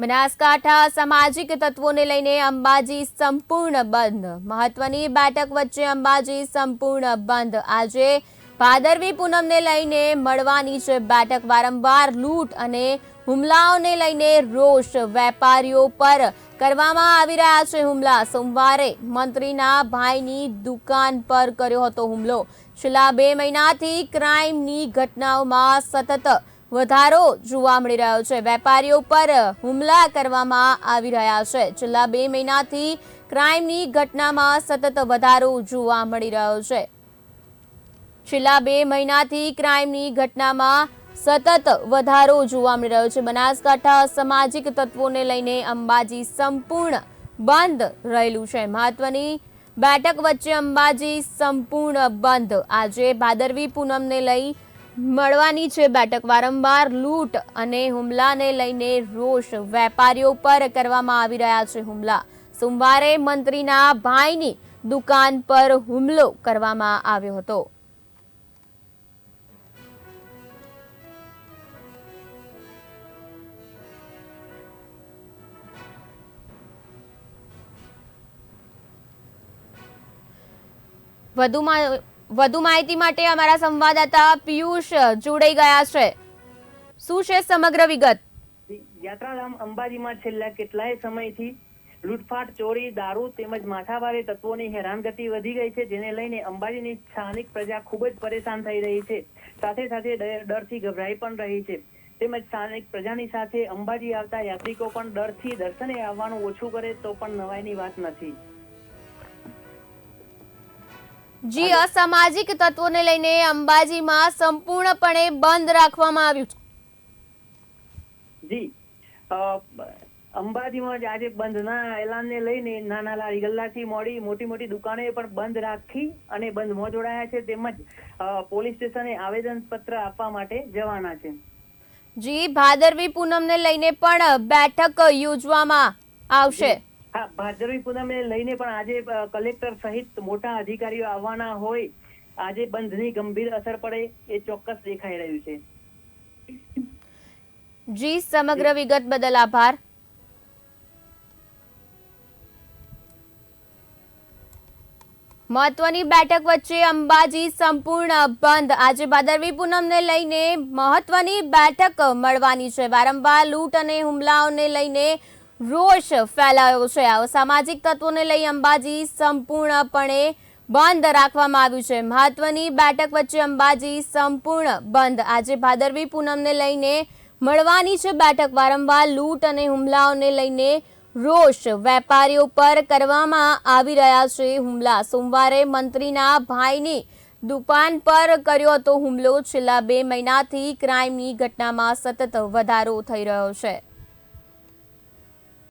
બનાસકાંઠા સામાજિક તત્વોને લઈને અંબાજી સંપૂર્ણ બંધ. મહત્વની બેઠક વચ્ચે અંબાજી સંપૂર્ણ બંધ. આજે ભાદરવી પૂનમને લઈને મળવાની છે બેઠક. વારંવાર લૂંટ અને હુમલાઓને લઈને રોષ વેપારીઓ પર કરવામાં આવી રહ્યા છે હુમલા. સોમવારે મંત્રીના ભાઈની દુકાન પર કર્યો હતો હુમલો. છેલ્લા બે મહિનાથી ક્રાઇમની ઘટનાઓમાં સતત વધારો જોવા મળી રહ્યો છે. વેપારીઓ પર હુમલા કરવામાં આવી રહ્યા છે. છેલ્લા બે મહિનાથી ક્રાઇમની ઘટનામાં સતત વધારો જોવા મળી રહ્યો છે. છેલ્લા બે મહિનાથી ક્રાઇમની ઘટનામાં સતત વધારો જોવા મળી રહ્યો છે. બનાસકાંઠા સામાજિક તત્વોને લઈને અંબાજી સંપૂર્ણ બંધ રહેલું છે. મહત્વની બેઠક વચ્ચે અંબાજી સંપૂર્ણ બંધ. આજે ભાદરવી પૂનમને લઈ મળવાની છે બેઠક. વારંવાર લૂંટ અને હુમલાને લઈને રોષ વેપારીઓ પર કરવામાં આવી રહ્યા છે હુમલા. સોમવારે મંત્રીના ભાઈની દુકાન પર હુમલો કરવામાં આવ્યો હતો. વધુમાં વધુ માહિતી માટે અમારા સંવાદદાતા પિયુષ જોડાઈ ગયા છે. શું છે સમગ્ર વિગત? યાત્રાધામ અંબાજીમાં છેલ્લા કેટલાય સમયથી લૂંટફાટ, ચોરી, દારૂ તેમજ માથાભારે તત્વોની હેરાનગતિ વધી ગઈ છે, જેને લઈને અંબાજીની સ્થાનિક પ્રજા ખૂબ જ પરેશાન થઈ રહી છે. સાથે સાથે ડર- ડરથી ગભરાઈ પણ રહી છે. તેમજ સ્થાનિક પ્રજાની સાથે અંબાજી આવતા યાત્રિકો પણ ડરથી દર્શને આવવાનું ઓછું કરે તો પણ નવાઈની વાત નથી. જી અસામાજિક તત્વોને લઈને અંબાજીમાં સંપૂર્ણપણે બંધ રાખવામાં આવ્યું છે. જી અંબાજીમાં જ આજે બંધના એલાનને લઈને નાના લારી ગલ્લાથી મોડી મોટી મોટી દુકાને પણ બંધ રાખી અને બંધમાં જોડાયા છે. તેમજ પોલીસ સ્ટેશને આવેદન પત્ર આપવા માટે જવાના છે. જી ભાદરવી પૂનમને લઈને પણ બેઠક યોજવામાં આવશે. હા ભાદરવી પૂનમને લઈને પણ આજે કલેક્ટર સહિત મોટા અધિકારીઓ આવવાના હોય, આજે બંધની ગંભીર અસર પડે એ ચોક્કસ દેખાઈ રહ્યું છે. જી, સમગ્ર વિગત બદલ આભાર. મહત્વની બેઠક વચ્ચે અંબાજી સંપૂર્ણ બંધ. આજે ભાદરવી પૂનમને લઈને મહત્વની બેઠક મળવાની છે. વારંવાર લૂંટ અને હુમલાઓને લઈને રોષ ફેલાયો છે. આ સામાજિક તત્વોને લઈ અંબાજી સંપૂર્ણપણે બંધ રાખવામાં આવ્યું છે. મહત્વની બેઠક વચ્ચે અંબાજી સંપૂર્ણ બંધ. આજે ભાદરવી પૂનમને લઈને મળવાની છે બેઠક. વારંવાર લૂંટ અને હુમલાઓને લઈને રોષ વેપારીઓ પર કરવામાં આવી રહ્યા છે હુમલા. સોમવારે મંત્રીના ભાઈની દુકાન પર કર્યો હતો હુમલો. છેલ્લા બે મહિનાથી ક્રાઇમની ઘટનામાં સતત વધારો થઈ રહ્યો છે.